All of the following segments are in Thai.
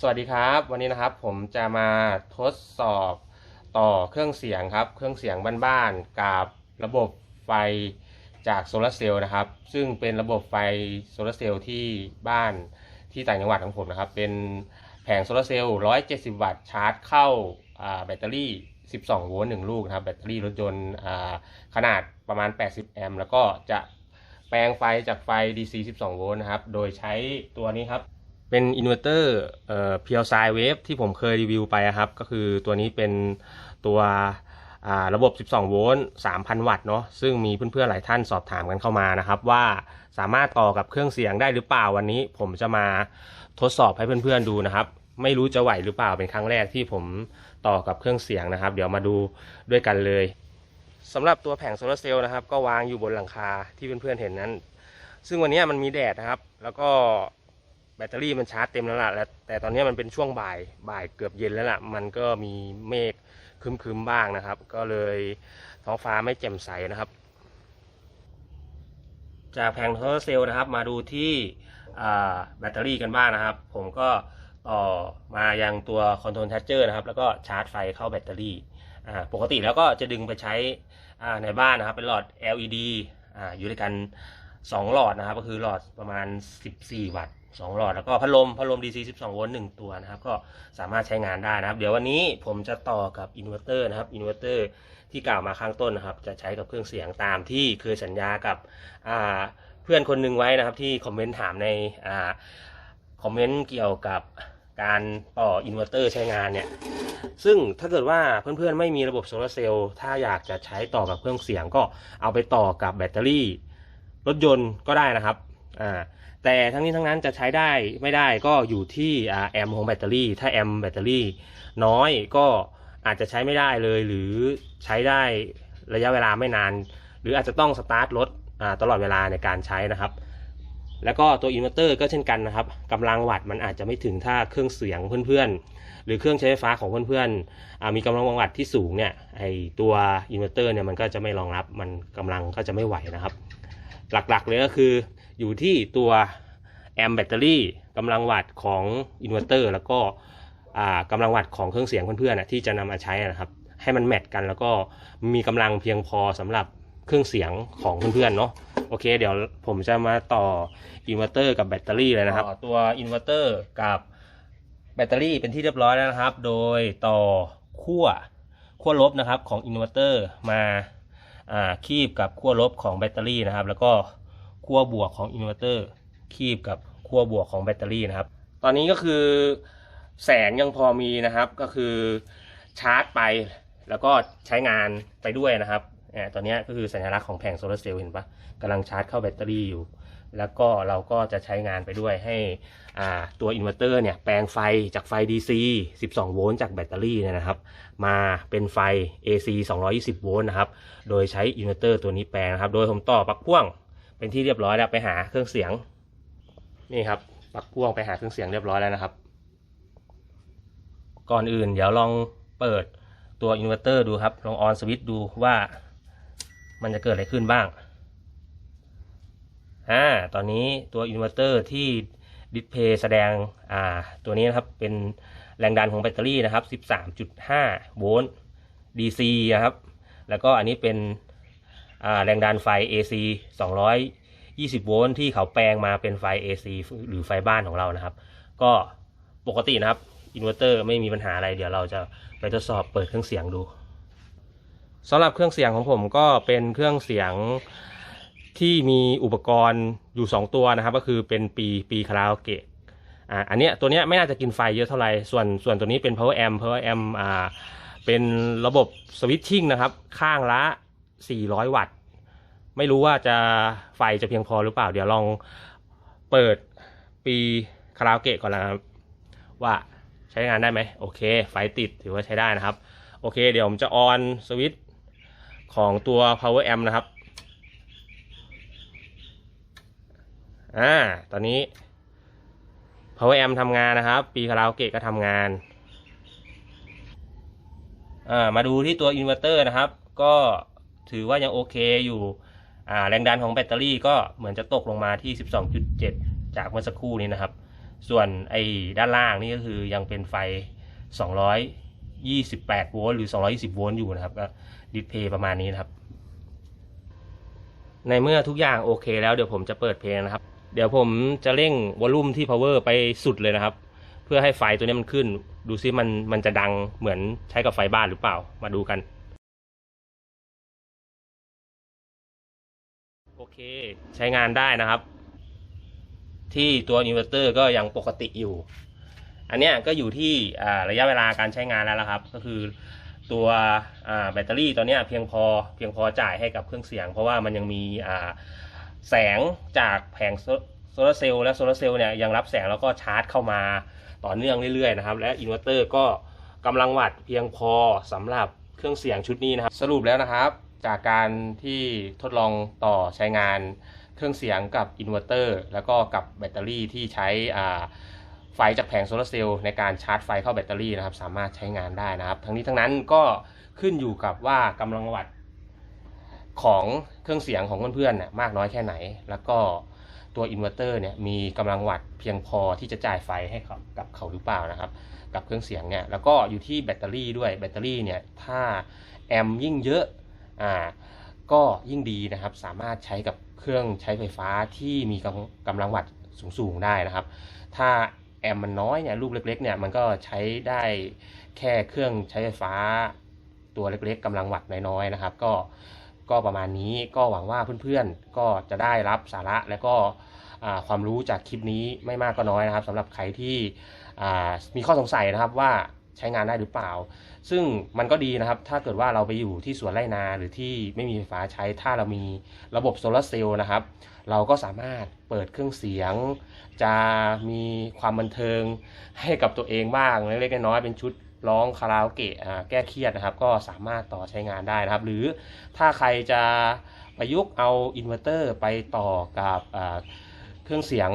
สวัสดีครับ วันนี้นะครับผมจะมาทดสอบต่อเครื่องเสียงครับ เครื่องเสียงบ้านๆกับระบบไฟจากโซลาเซลล์นะครับ ซึ่งเป็นระบบไฟโซลาเซลล์ที่บ้านที่ต่างจังหวัดของผมนะครับ เป็นแผงโซลาเซลล์170 วัตต์ชาร์จเข้าแบตเตอรี่ 12 โวลต์1ลูกนะครับ แบตเตอรี่รถยนต์ขนาดประมาณ 80 แอมป์แล้วก็จะแปลงไฟจากไฟ DC 12 โวลต์นะครับ โดยใช้ตัวนี้ครับ เป็นอินเวอร์เตอร์เอ่อเพียวไซเวฟที่ผมเคยรีวิวไปอะครับ ก็คือตัวนี้เป็นตัวระบบ 12 โวลต์ 3,000 วัตต์เนาะ ซึ่งมีเพื่อนๆ หลายท่านสอบถามกันเข้ามานะครับ ว่าสามารถต่อกับเครื่องเสียงได้หรือเปล่าวันนี้ ผมจะมาทดสอบให้เพื่อนๆ ดูนะครับ ไม่รู้จะไหวหรือเปล่าเป็นครั้งแรกที่ผมต่อกับเครื่องเสียงนะครับ เดี๋ยวมาดูด้วยกันเลยสำหรับตัวแผงโซลาร์เซลล์นะครับ ก็วางอยู่บนหลังคาที่เพื่อนๆ เห็นนั้น ซึ่งวันนี้มันมีแดดนะครับ แล้วก็ แบตเตอรี่มันชาร์จเต็มแล้วล่ะแต่ตอนนี้มันเป็นช่วงบ่ายบ่ายเกือบเย็นแล้วล่ะ มันก็มีเมฆคึมๆบ้างนะครับ ก็เลยท้องฟ้าไม่แจ่มใสนะครับ จากแผงโซลาร์เซลล์นะครับ มาดูที่แบตเตอรี่กันบ้างนะครับ ผมก็ต่อมายังตัวคอนโทรลแทชเจอร์นะครับ แล้วก็ชาร์จไฟเข้าแบตเตอรี่ปกติแล้วก็จะดึงไปใช้ในบ้านนะครับ เป็นหลอด LED ออยู่ด้วยกัน 2 หลอดนะครับ ก็คือหลอดประมาณ 14 วัตต์ 2หลอดแล้วก็พัดลมพัดลม DC 12 โวลต์1ตัวนะครับ ก็สามารถใช้งานได้นะครับ เดี๋ยววันนี้ผมจะต่อกับอินเวอร์เตอร์นะครับอินเวอร์เตอร์ที่กล่าวมาข้างต้นนะครับ จะใช้กับเครื่องเสียงตามที่เคยสัญญากับเพื่อนคนหนึ่งไว้นะครับ ที่คอมเมนต์ถามในอคอมเมนต์เกี่ยวกับการต่ออินเวอร์เตอร์ใช้งานเนี่ย ซึ่งถ้าเกิดว่าเพื่อนๆไม่มีระบบโซลาร์เซลล์ถ้าอยากจะใช้ต่อกับเครื่องเสียงก็เอาไปต่อกับแบตเตอรี่ รถยนต์ก็ได้นะครับ อ่า แต่ทั้งนี้ทั้งนั้นจะใช้ได้ไม่ได้ก็อยู่ที่แอมของแบตเตอรี่ ถ้าแอมแบตเตอรี่ น้อยก็อาจจะใช้ไม่ได้เลยหรือใช้ได้ระยะเวลาไม่นาน หรืออาจจะต้องสตาร์ทรถตลอดเวลาในการใช้นะครับ แล้วก็ตัวอินเวอร์เตอร์ก็เช่นกันนะครับกำลังวัตต์มันอาจจะไม่ถึงถ้าเครื่องเสียงเพื่อนๆ หรือเครื่องใช้ไฟฟ้าของเพื่อนๆมีกำลังวัตต์ที่สูงเนี่ยไอตัวอินเวอร์เตอร์เนี่ยมันก็จะไม่รองรับมันกำลังก็จะไม่ไหวนะครับ หลักๆเลยก็คือ อยู่ที่ตัวแอมป์แบตเตอรี่กำลังวัตต์ของอินเวอร์เตอร์แล้วก็อ่ากำลังวัตต์ของเครื่องเสียงเพื่อนๆนะที่จะนำมาใช้นะครับ ให้มันแมทกันแล้วก็มีกำลังเพียงพอสำหรับเครื่องเสียงของเพื่อนๆเนาะโอเค เดี๋ยวผมจะมาต่ออินเวอร์เตอร์กับแบตเตอรี่เลยนะครับ ตัวอินเวอร์เตอร์กับแบตเตอรี่เป็นที่เรียบร้อยแล้วนะครับ โดยต่อขั้วขั้วลบนะครับของอินเวอร์เตอร์มาอ่าคีบกับขั้วลบของแบตเตอรี่นะครับ แล้วก็ ขั้วบวกของอินเวอร์เตอร์คีบกับขั้วบวกของแบตเตอรี่นะครับ ตอนนี้ก็คือแสงยังพอมีนะครับก็คือชาร์จไปแล้วก็ใช้งานไปด้วยนะครับอ่ตอนนี้ก็คือสัญลักษณ์ของแผงโซลาร์เซลล์เห็นปะกำลังชาร์จเข้าแบตเตอรี่อยู่ แล้วก็เราก็จะใช้งานไปด้วยให้ตัวอินเวอร์เตอร์เนี่ยแปลงไฟจากไฟ DC 12 โวลต์จากแบตเตอรี่เนี่ยนะครับ มาเป็นไฟ AC 220 โวลต์นะครับ โดยใช้อินเวอร์เตอร์ตัวนี้แปลงนะครับ โดยผมต่อปลั๊กพ่วง เป็นที่เรียบร้อยแล้วไปหาเครื่องเสียง นี่ครับปลักพ่วงไปหาเครื่องเสียงเรียบร้อยแล้วนะครับ ก่อนอื่น เดี๋ยวลองเปิดตัวอินเวอร์เตอร์ดูครับ ลองออนสวิตช์ดูว่ามันจะเกิดอะไรขึ้นบ้างอ่าตอนนี้ตัวอินเวอร์เตอร์ที่ดิสเพย์แสดงอ่าตัวนี้นะครับเป็นแรงดันของแบตเตอรี่นะครับ 13.5 โวลต์ DC นะครับ แล้วก็อันนี้เป็น แรงดันไฟ AC 220 โวลต์ที่เขาแปลงมาเป็นไฟ AC หรือไฟบ้านของเรานะครับ ก็ปกตินะครับอินเวอร์เตอร์ไม่มีปัญหาอะไรเดี๋ยวเราจะไปทดสอบเปิดเครื่องเสียงดูสำหรับเครื่องเสียงของผมก็เป็นเครื่องเสียงที่มีอุปกรณ์อยู่ 2 ตัวนะครับ ก็คือเป็นปีปีคาราโอเกะอ่าอันเนี้ยตัวเนี้ยไม่น่าจะกินไฟเยอะเท่าไหร่ส่วนส่วนตัวนี้เป็น power amp power amp อ่าเป็นระบบสวิตชิ่งนะครับ ข้างละ 400 วัตต์ ไม่รู้ว่าจะไฟจะเพียงพอหรือเปล่า เดี๋ยวลองเปิดปีคาราโอเกะก่อนนะครับ ว่าใช้งานได้ไหมโอเค ไฟติดถือว่าใช้ได้นะครับ โอเค เดี๋ยวผมจะออนสวิตช์ของตัว power amp นะครับอ่าตอนนี้ power amp ทำงานนะครับ ปีคาราโอเกะก็ทำงานอ่ามาดูที่ตัวอินเวอร์เตอร์นะครับ ก็ ถือว่ายังโอเคอยู่แรงดันของแบตเตอรี่ก็เหมือนจะตกลงมาที่ 12.7 จากเมื่อสักครู่นี้นะครับ ส่วนไอ้ด้านล่างนี่ก็คือยังเป็นไฟ 228 โวลต์หรือ 220 โวลต์อยู่นะครับก็ดิสเพย์ประมาณนี้นะครับ ในเมื่อทุกอย่างโอเคแล้วเดี๋ยวผมจะเปิดเพลงนะครับ เดี๋ยวผมจะเร่งวอลลุ่มที่ power ไปสุดเลยนะครับ เพื่อให้ไฟตัวนี้มันขึ้น ดูซิมันมันจะดังเหมือนใช้กับไฟบ้านหรือเปล่ามาดูกัน เคใช้งานได้นะครับ ที่ตัวอินเวอร์เตอร์ก็ยังปกติอยู่ อันนี้ก็อยู่ที่ระยะเวลาการใช้งานแล้วละครับ ก็คือตัวแบตเตอรี่ตัวนี้เพียงพอเพียงพอจ่ายให้กับเครื่องเสียง เพราะว่ามันยังมีแสงจากแผงโซโซลาร์เซลล์และโซลาร์เซลล์เนี่ยยังรับแสงแล้วก็ชาร์จเข้ามาต่อเนื่องเรื่อยๆนะครับ และอินเวอร์เตอร์ก็กำลังวัตต์เพียงพอสำหรับเครื่องเสียงชุดนี้นะครับ สรุปแล้วนะครับ จากการที่ทดลองต่อใช้งานเครื่องเสียงกับอินเวอร์เตอร์แล้วก็กับแบตเตอรี่ที่ใช้ไฟจากแผงโซลาร์เซลล์ในการชาร์จไฟเข้าแบตเตอรี่นะครับ สามารถใช้งานได้นะครับ ทั้งนี้ทั้งนั้นก็ขึ้นอยู่กับว่ากำลังวัตของเครื่องเสียงของเพื่อนๆเนี่ยมากน้อยแค่ไหน แล้วก็ตัวอินเวอร์เตอร์เนี่ยมีกำลังวัตเพียงพอที่จะจ่ายไฟให้กับเขาหรือเปล่านะครับ กับเครื่องเสียงเนี่ยแล้วก็อยู่ที่แบตเตอรี่ด้วยแบตเตอรี่เนี่ยถ้าแอมยิ่งเยอะ อ่าก็ยิ่งดีนะครับสามารถใช้กับเครื่องใช้ไฟฟ้าที่มีกำกำลังวัตต์สูงๆได้นะครับ ถ้าแอมมันน้อยเนี่ยลูกเล็กๆเนี่ยมันก็ใช้ได้แค่เครื่องใช้ไฟฟ้าตัวเล็กๆกำลังวัตต์น้อยๆนะครับ ก็ก็ประมาณนี้ก็หวังว่าเพื่อนๆก็จะได้รับสาระและก็ความรู้จากคลิปนี้ไม่มากก็น้อยนะครับสำหรับใครที่มีข้อสงสัยนะครับว่า ใช้งานได้หรือเปล่า ซึ่งมันก็ดีนะครับ ถ้าเกิดว่าเราไปอยู่ที่สวนไร่นาหรือที่ไม่มีไฟฟ้าใช้ ถ้าเรามีระบบโซลาร์เซลล์นะครับ เราก็สามารถเปิดเครื่องเสียง จะมีความบันเทิงให้กับตัวเองบ้างเล็กๆน้อยๆเป็นชุดร้องคาราโอเกะแก้เครียดนะครับ ก็สามารถต่อใช้งานได้นะครับ หรือถ้าใครจะประยุกต์เอาอินเวอร์เตอร์ไปต่อกับเครื่องเสียง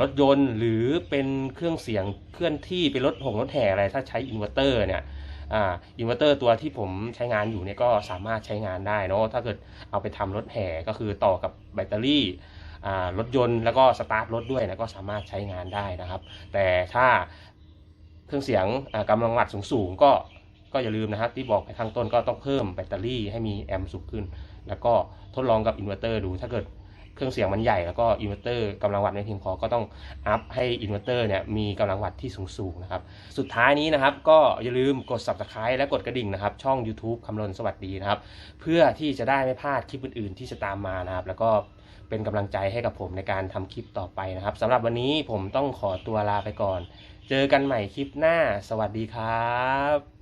รถยนต์หรือเป็นเครื่องเสียงเคลื่อนที่เป็นรถหงรถแห่อะไรถ้าใช้อินเวอร์เตอร์เนี่ยอินเวอร์เตอร์ตัวที่ผมใช้งานอยู่เนี่ยก็สามารถใช้งานได้เนาะถ้าเกิดเอาไปทำรถแห่ก็คือต่อกับแบตเตอรี่รถยนต์แล้วก็สตาร์ทรถด้วยนะก็สามารถใช้งานได้นะครับ แต่ถ้าเครื่องเสียงอ่ากำลังวัตต์สูงๆก็ก็อย่าลืมนะครับ ที่บอกไปข้างต้นก็ต้องเพิ่มแบตเตอรี่ให้มีแอมป์สูงขึ้น แล้วก็ทดลองกับอินเวอร์เตอร์ดูถ้าเกิด เครื่องเสียงมันใหญ่แล้วก็อินเวอร์เตอร์กำลังวัตต์ไม่เพียงพอก็ต้องอัพให้อินเวอร์เตอร์เนี่ยมีกำลังวัตต์ที่สูงๆนะครับ สุดท้ายนี้นะครับ ก็อย่าลืมกด subscribe และกดกระดิ่งนะครับ ช่อง YouTube คำรณสวัสดีนะครับ เพื่อที่จะได้ไม่พลาดคลิปอื่นๆ ที่จะตามมานะครับ แล้วก็เป็นกำลังใจให้กับผมในการทำคลิปต่อไปนะครับสำหรับวันนี้ผมต้องขอตัวลาไปก่อน เจอกันใหม่คลิปหน้า สวัสดีครับ